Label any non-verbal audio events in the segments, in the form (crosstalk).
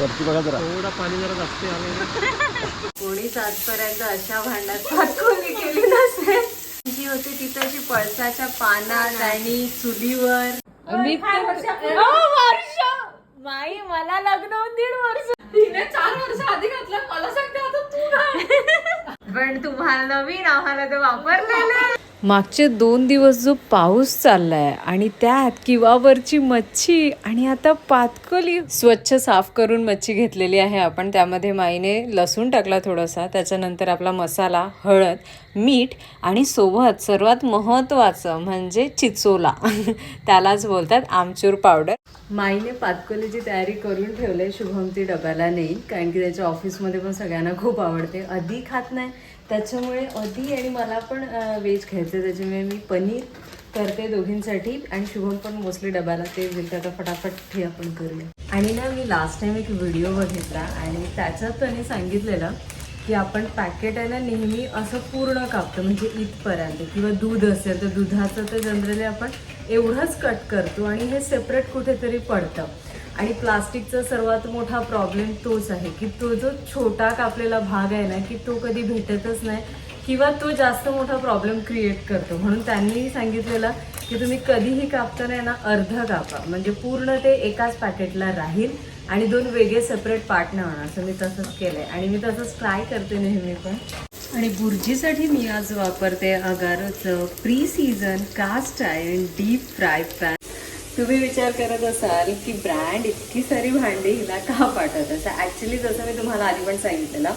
वरती बघा जरा. थोडा पाणी जरा जास्त आलं कोणीच आजपर्यंत अशा भांड्यात पातकोली केली नसेल जी होती तिथे अशी पळसाच्या पानात आणि चुलीवर. माई मला लग्न होऊन दीड वर्ष. तिने चार वर्ष आधी घातलं. मला सांगते आता तू पण तुम्हाला नवीन आम्हाला तर वापरलेलं. मागचे दोन दिवस जो पाऊस चाललाय आणि त्यात किवावरची मच्छी आणि आता पातकोली स्वच्छ साफ करून मच्छी घेतलेली आहे आपण त्यामध्ये माईने लसूण टाकला थोडासा त्याच्यानंतर आपला मसाला हळद मीठ आणि सोबत सर्वात महत्त्वाचं म्हणजे चिचोला. (laughs) त्यालाच बोलतात आमचूर पावडर. माईने पातकोलीची तयारी करून ठेवले शुभम ती डब्याला नेईल कारण की त्याच्या ऑफिसमध्ये पण सगळ्यांना खूप आवडते. आधी खात नाही त्याच्यामुळे आधी आणि मला पण व्हेज खायचं त्याच्यामुळे मी पनीर करते दोघींसाठी आणि शुभम पण मोस्टली डब्याला ते बोलते आता फटाफट हे आपण करूया. आणि ना मी लास्ट टाइम एक व्हिडिओ बघितला आणि त्याच्यात त्याने सांगितलेलं की आपण पॅकेट आहे ना नेहमी असं पूर्ण कापतो. म्हणजे इथपर्यंत किंवा दूध असेल तर दुधाचं तर जनरली आपण एवढंच कट करतो आणि हे सेपरेट कुठेतरी पडतं. आणि प्लास्टिकचा सर्वात मोठा प्रॉब्लेम तोच आहे की तो जो छोटा कापलेला भाग आहे ना की तो कधी भेटतच नाही किंवा तो जास्त मोठा प्रॉब्लेम क्रिएट करतो. म्हणून त्यांनी सांगितलेला की तुम्ही कधीही कापताना ना अर्ध कापा. म्हणजे पूर्ण ते एकाच पॅकेटला राहील आणि दोन वेगळे सेपरेट पार्ट नाही होणार. असं मी तसंच केलंय. आणि मी तसंच ट्राय करते नेहमी पण. आणि भुर्जीसाठी मी आज वापरते अगारोचं pre season cast iron deep fry pan तुम्ही विचार करत असाल की ब्रँड इतकी सारी भांडी हिला का पाठवत असं? ॲक्च्युली जसं मी तुम्हाला आधी पण सांगितलेलं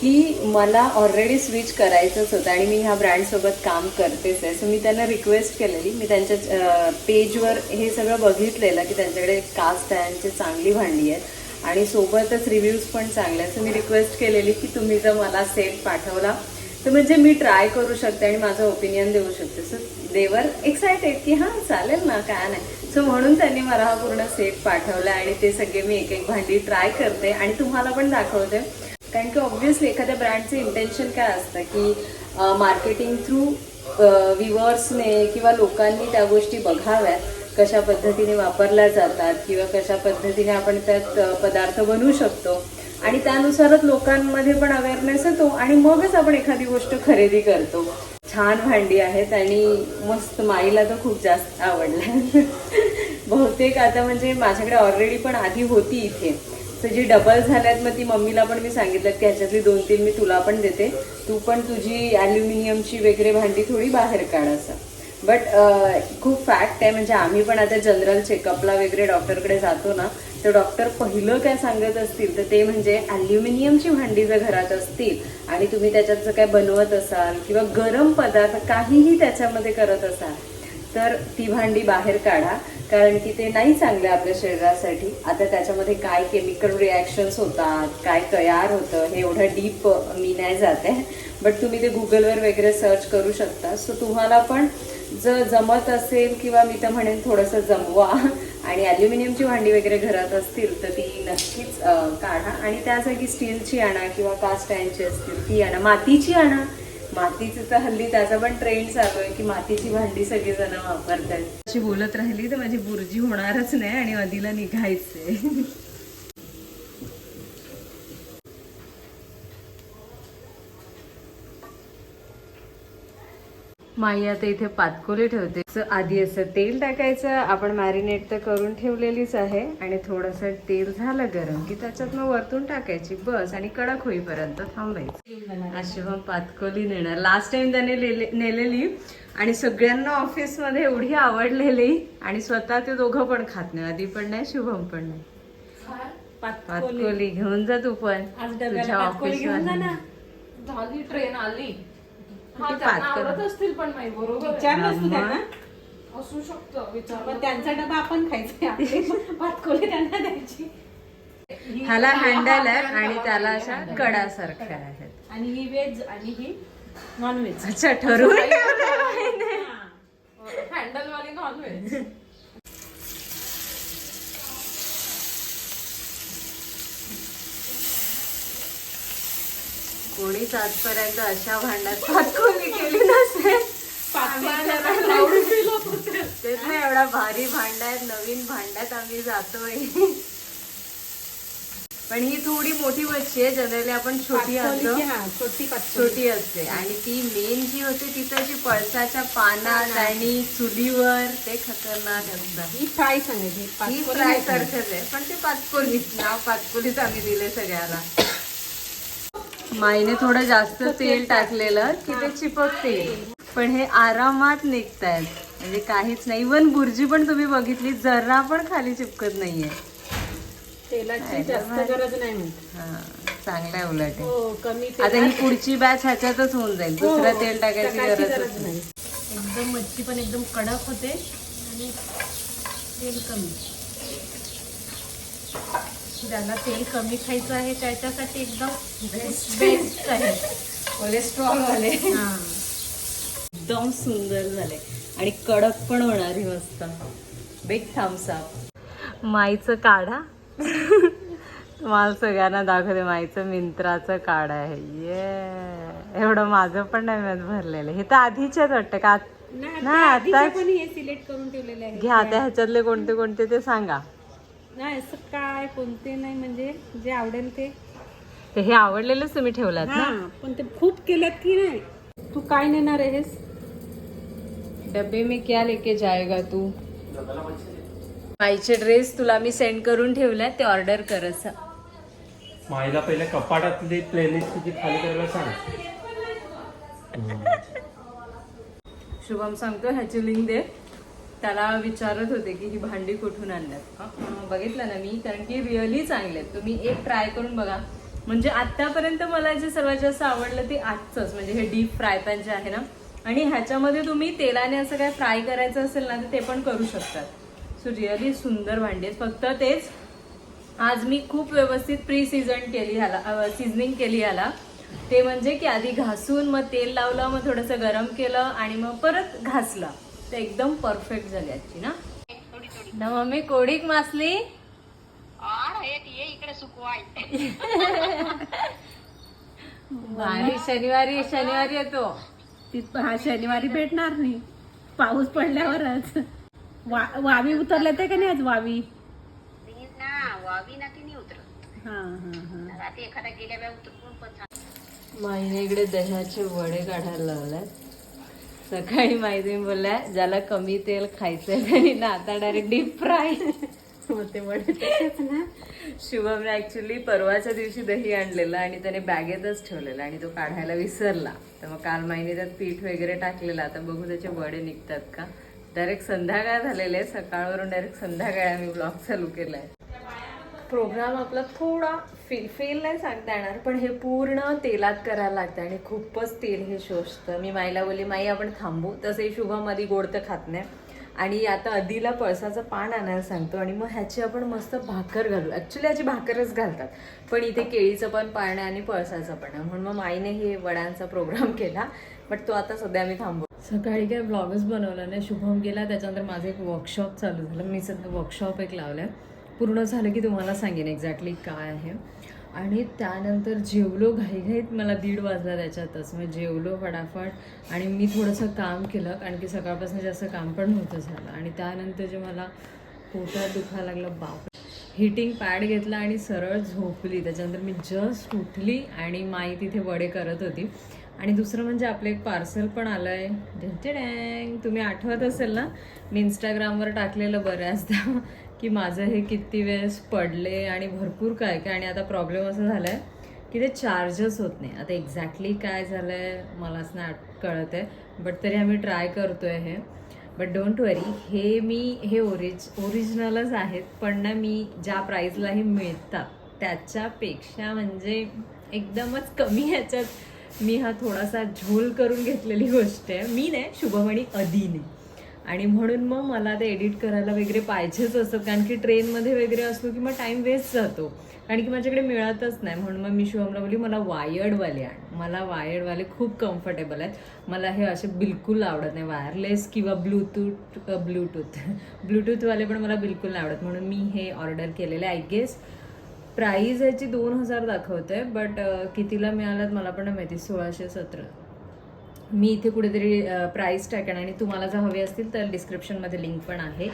की मला ऑलरेडी स्विच करायचंच होतं आणि मी ह्या ब्रँडसोबत काम करतेच आहे. सो मी त्यांना रिक्वेस्ट केलेली. मी त्यांच्या पेजवर हे सगळं बघितलेलं की त्यांच्याकडे कास्ट त्यांची चांगली भांडी आहेत आणि सोबतच रिव्ह्यूज पण चांगले आहेत. सो मी रिक्वेस्ट केलेली की तुम्ही जर मला सेट पाठवला तर म्हणजे मी ट्राय करू शकते आणि माझं ओपिनियन देऊ शकते. सो देवर एक्सायटेड की हां चालेल ना काय नाही. सो म्हणून त्यांनी मला हा पूर्ण सेट पाठवला आणि ते सगळे मी एक एक भांडी ट्राय करते आणि तुम्हाला पण दाखवते. कारण की ऑब्व्हियसली एखाद्या ब्रँडचं इंटेन्शन काय असतं की मार्केटिंग थ्रू विवर्सने किंवा लोकांनी त्या गोष्टी बघाव्यात. कशा पद्धतीने वापरल्या जातात किंवा कशा पद्धतीने आपण त्यात पदार्थ बनवू शकतो. आणि त्यानुसारच लोकांमध्ये पण अवेअरनेस येतो आणि मगच आपण एखादी गोष्ट खरेदी करतो. छान भांडी आहेत आणि मस्त माईला तर खूप जास्त आवडला. बहुतेक आता म्हणजे माझ्याकडे ऑलरेडी पण आधी होती इथे. तर जी डबल झाल्यात मग ती मम्मीला पण मी सांगितलं की ह्याच्यातली दोन तीन मी तुला पण देते. तू पण तुझी ॲल्युमिनियमची वगैरे भांडी थोडी बाहेर काढ असं. बट uh, खूप फॅक्ट आहे म्हणजे आम्ही पण आता जनरल चेकअपला वगैरे डॉक्टरकडे जातो ना तर डॉक्टर पहिलं काय सांगत असतील तर ते म्हणजे ॲल्युमिनियमची भांडी जर घरात असतील आणि तुम्ही त्याच्यात जर काय बनवत असाल किंवा गरम पदार्थ काहीही त्याच्यामध्ये करत असाल तर ती भांडी बाहेर काढा. कारण की ते नाही चांगलं आपल्या शरीरासाठी. आता त्याच्यामध्ये काय केमिकल रिॲक्शन्स होतात काय तयार होतं हे एवढं डीप मी नाही जाते बट तुम्ही ते गुगलवर वगैरे सर्च करू शकता. सो तुम्हाला पण जर जमत असेल किंवा मी तर म्हणेन थोडंसं जमवा. आणि ॲल्युमिनियमची भांडी वगैरे घरात असतील तर ती नक्कीच काढा. आणि त्या जागी स्टीलची आणा किंवा कास्ट आयनची असतील ती आणा. मातीची आणा. मातीचं तर हल्ली त्याचा पण ट्रेंड चालू आहे की मातीची भांडी सगळेजण वापरतात. अशी बोलत राहिली तर माझी बुर्जी होणारच नाही आणि आधीला निघायचंय. माई आता इथे पातकोली ठेवते. आधी असं तेल टाकायचं. आपण मॅरिनेट तर करून ठेवलेलीच आहे. आणि थोडंसं तेल झालं गरम की त्याच्यात मग वरतून टाकायची. बस. आणि कडक होईपर्यंत थांबायचं. अशी मग पातकोली नेणार. लास्ट टाइम त्याने लेले- नेलेली. आणि सगळ्यांना ऑफिसमध्ये एवढी आवडलेली. आणि स्वतः ते दोघं पण खात नाही. आधी पण नाही शुभम पण नाही. पातकोली. घेऊन जा तू पण. तुझ्या ऑफिस झाली ट्रेन आली. हा किती त्यांना पातळ. आवडत असतील पण नाही बरोबर आहे. विचारलंस तू त्यांना? असू शकतं विचार पण त्यांचा डबा आपण खायचा आपले (laughs) भातकोली त्यांना द्यायची. ह्याला हँडल आहे आणि त्याला अशा कडासारख्या आहेत. आणि ही व्हेज आणि ही नॉनव्हेज अच्छा ठरवून हँडल वाली नॉनव्हेज (laughs) कोणीच आजपर्यंत अशा भांड्यात पातकोली केली नसेल. तेच नाही (laughs) एवढा भारी भांडा आहेत नवीन भांड्यात आम्ही जातोय. पण ही थोडी मोठी मच्छी आहे जनरली आपण छोटी असतो. हा छोटी असते. आणि ती मेन जी होते ती त्याची पळसाच्या पानात आणि चुलीवर ते खतरनाक असतं ही फ्राय सांगायची ही फ्राय. सारखंच आहे पण ते पातकोलीच नाव पातकोलीच आम्ही दिले सगळ्याला. माईने थोडं जास्त तेल टाकलेलं की ते चिपकते पण हे आरामात निघतायत. म्हणजे काहीच नाही. इवन बुर्जी पण तुम्ही बघितली जरा पण खाली चिपकत नाहीये. तेलाची जास्त गरज नाही म्हणते हा चांगलं आहे. उलट. हो कमी आता ही पुढची बॅच ह्याच्यातच होऊन जाईल. दुसरं तेल टाकायची टाकायची गरजच नाही. एकदम मच्छी पण एकदम कडक होते आणि तेल कमी. ज्याला तेल कमी खायचं आहे त्याच्यासाठी एकदम बेस्ट बेस्ट आहे. कोलेस्ट्रॉल वाले. हा. एकदम सुंदर झाले. आणि कडक पण होणार ही मस्त. बिग थम्स अप माईचं काढा मला सगळ्यांना दाखवते माईचं मिंत्राचं काढा आहे. ये एवढं माझं पण नाही माहीत भरलेलं हे तर आधीच्याच वाटतं का? नाही आता पण हे सिलेक्ट करून ठेवलेले आहे घ्या आता ह्याच्यातले कोणते कोणते ते सांगा. नाही असं काय कोणते नाही म्हणजे जे आवडेल ते. ते हे आवडलेलेच तुम्ही ठेवलात ना? हा पण ते खूप केलेत की नाही. तू काय नेणार आहेस? डब्बे में क्या लेके जाएगा तू? माईचे ड्रेस तुला मी सेंड करून ठेवले ते ऑर्डर कर असं. माईला पहिले कपाटातली प्लेलिस्ट तुझी खाली करायला सांग. शुभम सांगतो ह्याची लिंक दे. त्याला विचारत होते की ही भांडी कुठून आणल्यात? बघितलं ना मी कारण की रिअली चांगले आहेत. तुम्ही एक ट्राय करून बघा. म्हणजे आतापर्यंत मला जे सर्वात जास्त आवडलं ते आजचंच. म्हणजे हे डीप फ्राय पॅन जे आहे ना आणि ह्याच्यामध्ये तुम्ही तेलाने असं काय फ्राय करायचं असेल ना तर ते पण करू शकतात. सो रिअली सुंदर भांडी आहेत. फक्त तेच आज मी खूप व्यवस्थित प्री सीझन केली ह्याला सिझनिंग केली ह्याला. ते म्हणजे की आधी घासून मग तेल लावलं मग थोडंसं गरम केलं आणि मग परत घासलं. ते एकदम परफेक्ट झाली आजची ना. ना मम्मी कोडीक मासली. भारी शनिवारी शनिवारी येतो. ती- हा शनिवारी भेटणार नाही. पाऊस पडल्यावरच. वा वावी उतरले ते का नाही आज वावी? हा हा हा. माईने इकडे दह्याचे वडे काढायला लावल्यात सकाळी माहिती बोलल्या ज्याला कमी तेल खायचंय त्यांनी ना आता डायरेक्ट डीप फ्राय शुभमने ऍक्च्युली परवाच्या दिवशी दही आणलेलं आणि त्याने बॅगेतच ठेवलेलं आणि तो काढायला विसरला. तर मग काल माईने त्यात पीठ वगैरे टाकलेलं आता बघू त्याचे वडे निघतात का. डायरेक्ट संध्याकाळ झालेले. सकाळवरून डायरेक्ट संध्याकाळी आम्ही ब्लॉग चालू केलाय. प्रोग्राम आपला थोडा फेल फेल नाही सांगता येणार पण हे पूर्ण तेलात करायला लागतं आणि खूपच तेल हे शोषतं. मी माईला बोलली माई आपण थांबू. तसंही शुभम आधी गोड तर खात नाही. आणि आता अदीला पळसाचं पान आणायला सांगतो आणि मग ह्याची आपण मस्त भाकर घालू. ॲक्च्युली ह्याची भाकरच घालतात. पण इथे केळीचं पण पान आहे आणि पळसाचं पण आहे. म्हणून मग माईने हे वड्यांचा प्रोग्राम (laughs) केला. बट तो आता सध्या आम्ही थांबू. सकाळी काय ब्लॉगच बनवला नाही. शुभम गेला. त्याच्यानंतर माझं एक वर्कशॉप चालू झालं. मी सध्या वर्कशॉप एक लावलं पूर्ण झालं की तुम्हाला सांगेन एक्झॅक्टली काय आहे. आणि त्यानंतर जेवलो घाईघाईत मला दीड वाजला त्याच्यातच. मग जेवलो फटाफट आणि मी थोडंसं काम केलं कारण की सकाळपासून जास्त काम पण नव्हतं झालं. आणि त्यानंतर जे मला पोटात दुखायला लागलं बाप हिटिंग पॅड घेतला आणि सरळ झोपली. त्याच्यानंतर मी जस्ट उठली आणि माई तिथे वडे करत होती. आणि दुसरं म्हणजे आपलं एक पार्सल पण आलं आहे तुम्ही आठवत असेल ना मी इंस्टाग्रामवर टाकलेलं बऱ्याचदा की माझं हे किती वेळेस पडले आणि भरपूर काय काय आणि आता प्रॉब्लेम असं झाला आहे की ते चार्जच होत नाही आता एक्झॅक्टली काय झालं आहे मलाच नाही कळत आहे बट तरी आम्ही ट्राय करतो आहे हे बट डोंट वरी हे मी हे ओरिज ओरिजिनलच आहेत पण ना मी ज्या प्राईजला हे मिळतात त्याच्यापेक्षा म्हणजे एकदमच कमी ह्याच्यात मी हा थोडासा झोल करून घेतलेली गोष्ट आहे. मी नाही शुभमणी अधीने आणि म्हणून मग मला ते एडिट करायला वगैरे पाहिजेच असतं कारण की ट्रेनमध्ये वगैरे असलो की मग टाईम वेस्ट जातो. कारण की माझ्याकडे मिळतच नाही. म्हणून मग मी शुभमला बोलली मला वायर्डवाले आण. मला वायर्डवाले खूप कम्फर्टेबल आहेत. मला हे असे बिलकुल आवडत नाही. वायरलेस किंवा ब्लूटूथ ब्लूटूथ ब्लूटूथवाले पण मला बिलकुल नाही आवडत. म्हणून मी हे ऑर्डर केलेले आय गेस प्राईज याची दोन हजार दाखवते बट कितीला मिळाल्यात मला पण माहिती सोळाशे सतरा. मी इथे कुठेतरी प्राईस टाकेन आणि तुम्हाला जर हवे असतील तर डिस्क्रिप्शनमध्ये लिंक पण आहे.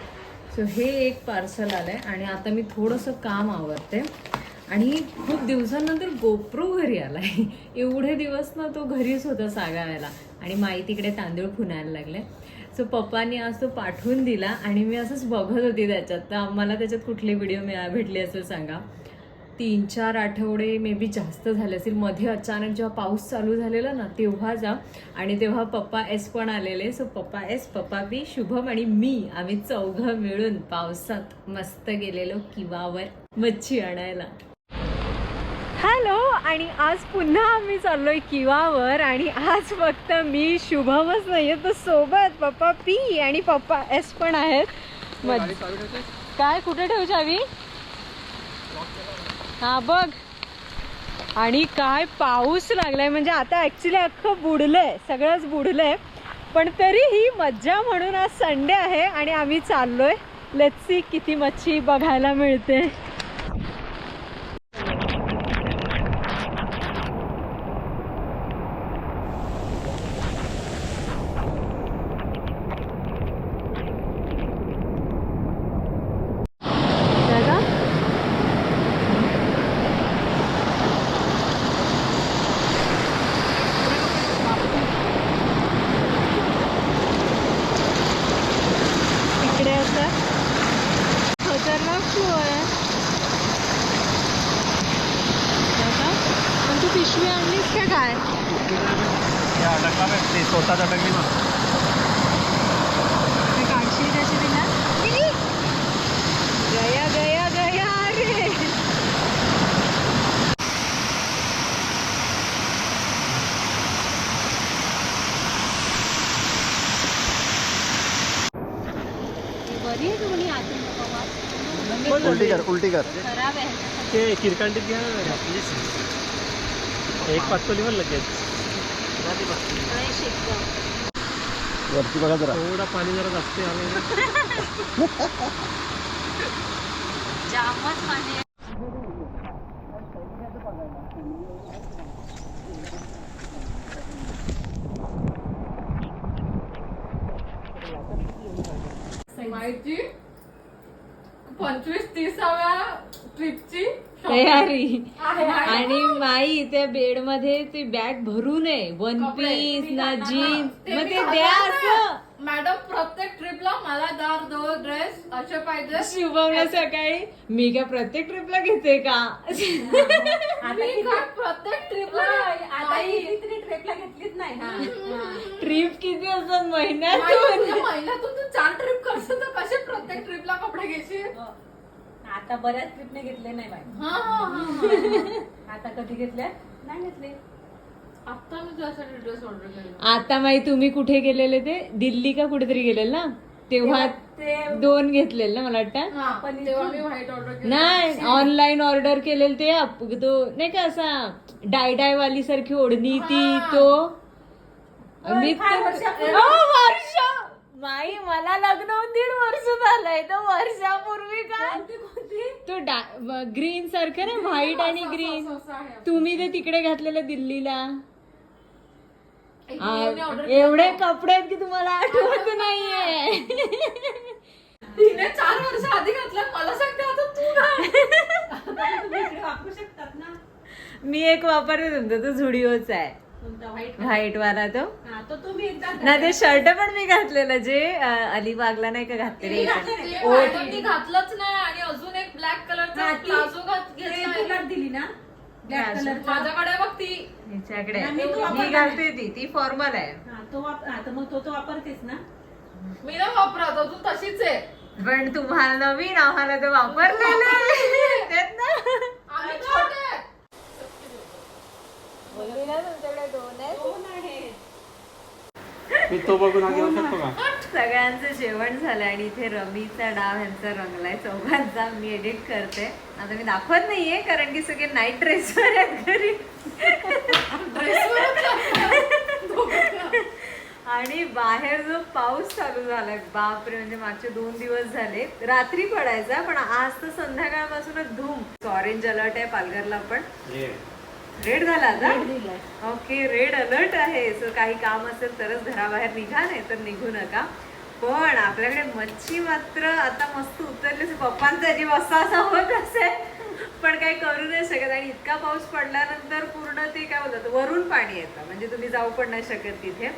सो हे एक पार्सल आलं आहे आणि आता मी थोडंसं काम आवरते. आणि खूप दिवसांनंतर गोप्रो घरी आला आहे (laughs) एवढे दिवस ना तो घरीच होता सागाव्याला आणि माई तिकडे तांदूळ फुनायला लागले. सो पप्पांनी आज तो पाठवून दिला आणि मी असंच बघत होती त्याच्यात. तर आम्हाला त्याच्यात कुठले व्हिडिओ मिळा भेटले असेल सांगा. तीन चार आठवडे मे बी जास्त झाले असेल मध्ये अचानक जेव्हा पाऊस चालू झालेला ना तेव्हा जा. आणि तेव्हा पप्पा एस पण आलेले. सो पप्पा एस पप्पा बी शुभम आणि मी आम्ही चौघं मिळून पावसात मस्त गेलेलो किवावर मच्छी आणायला. हॅलो आणि आज पुन्हा आम्ही चाललोय किवावर आणि आज फक्त मी शुभमच नाहीये तर सोबत पप्पा पी आणि पप्पा एस पण आहेत. काय कुठे ठेवू चावी? हा बघ. आणि काय पाऊस लागलाय. म्हणजे आता ऍक्च्युली अख्खं बुडलंय. सगळंच बुडलंय. पण तरी ही मज्जा म्हणून आज संडे आहे आणि आम्ही चाललोय. लेट्सी किती मच्छी बघायला मिळते दादा इकडे असं खतरनाक शो आहे दादा, पण तू पिशवी आणलीस का काय या अडकला बघ, ते स्वतःच अडकली ना ते काढशील कशी तिला गया गया गया अरे बरी आहे तुम्ही आतून उलटी कर उलटी कर. खराब आहे. ते किरकांडीत घ्या. एक पाचकोलीवर लगेच. वरती बघा जरा थोडा पाणी जरा जास्त आलं जामच पाणी आहे. माहिती पंचवीस तीसाव्या ट्रिपची तयारी. आणि माई त्या बेडमध्ये ती बॅग भरू नये. वन. पीस ना जीन्स मग ते द्या. असं. मॅडम प्रत्येक ट्रिपला मला दार दो ड्रेस असे पाहिजे. शुभमला सकाळी मी काय प्रत्येक ट्रिपला घेते का? मी काय प्रत्येक ट्रिपला आता किती ट्रेपला घेतलीच नाही. हा ट्रिप (laughs) किती असतात माहिती महिन्यातून तुझ्या महिन्यातून तू चार ट्रिप करशील तर कसे प्रत्येक ट्रिपला कपडे घेशील आता बऱ्याच ट्रिपने घेतले नाही बाई. हा हा हा (laughs) आता कधी घेतल्या? नाही घेतले. आता मी तुझ्यासाठी ड्रेस ऑर्डर केला. आता माही तुम्ही कुठे गेलेले ते? दिल्ली का कुठेतरी गेलेले ना? तेव्हा दोन घेतलेले ना मला वाटतं. हा पण तेव्हा मी व्हाईट ऑर्डर केला. नाही ऑनलाईन ऑर्डर केलेलं ते अप- तो नाही का असा डाय डाय वाली सारखी ओढणी ती तो. मी वर्ष! माई मला लग्न होऊन दीड वर्ष झालंय. तर वर्षापूर्वी काय तो ग्रीन सारखं ना व्हाईट आणि ग्रीन. तुम्ही ते तिकडे घातलेलं दिल्लीला. एवढे कपडे आहेत की तुम्हाला आठवत नाहीये. तिने चार वर्ष आधी घातलं. मला सांगते आता तू (laughs) ना? मी एक वापरते तुमचा तो झुडिओचा आहे. व्हाईट व्हाईट वाला तो? हा तो तुम्ही एकदा ना ते शर्ट पण मी घातलेलं जे अलिबागला नाही का घातलेले घातलंच नाही आणि अजून एक ब्लॅक कलरचा ती- प्लाझो दिली ना? माझ्याकडे बघ ती. हिच्याकडे मी घालते ती ती फॉर्मल आहे. तो मग तो तो वापरतेस ना? मी ना वापरत अजून तशीच आहे. पण तुम्हाला नवीन आम्हाला तर वापरलेलं आहे. तेच ना आम्ही छोटे आहे. बोलली ना तुमच्याकडे दोन आहेत दोन आहेत मी तो बघून घेऊ शकतो का? सगळ्यांचं जेवण झालं आणि इथे रमीचा डाव ह्यांचा रंगलाय चौघांचा मी एडिट करते. आता मी दाखवत नाहीये कारण की सगळे नाईट ड्रेसवर आहेत घरी. आणि बाहेर जो पाऊस चालू झालाय बापरे म्हणजे मागचे दोन दिवस झाले. रात्री पडायचा पण आज तर संध्याकाळपासूनच धूम. ऑरेंज अलर्ट आहे पालघरला पण. रेड झाला आता? ओके रेड अलर्ट आहे. सो काही काम असेल तरच घराबाहेर निघा नाही तर निघू नका. पण आपल्याकडे मच्छी मात्र आता मस्त उतरली. पप्पांचा जीव असा असा होत असेल. पण पण काही करू नाही शकत. आणि इतका पाऊस पडल्यानंतर पूर्ण ते काय बोलतात वरून पाणी येतं. म्हणजे तुम्ही जाऊ पण नाही शकत तिथे.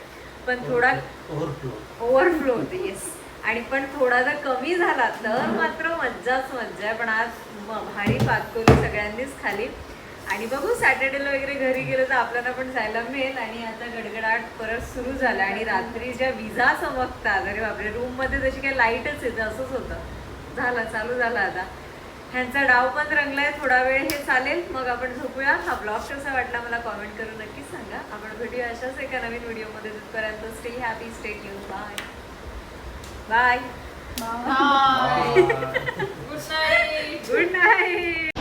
पण थोडा ओव्हरफ्लो होते येस आणि पण थोडा जर कमी झाला तर मात्र मज्जाच मज्जा आहे. पण आज भारी पातकोली सगळ्यांनीच खाली. आणि बघू सॅटर्डेला वगैरे घरी गेलं तर आपल्याला पण जायला मिळेल. आणि आता गडगडाट परत सुरू झाला आणि रात्री ज्या विजा चमकतात अरे बापरे रूममध्ये तशी काही लाईटच येतं असंच होतं. झालं चालू झालं आता. ह्यांचा डाव पण रंगलाय थोडा वेळ हे चालेल. मग आपण झोपूया. हा ब्लॉग कसा वाटला मला कॉमेंट करून नक्कीच सांगा. आपण भेटूया अशाच एका नवीन व्हिडिओमध्ये तिथपर्यंत stay happy stay news bye bye good night good night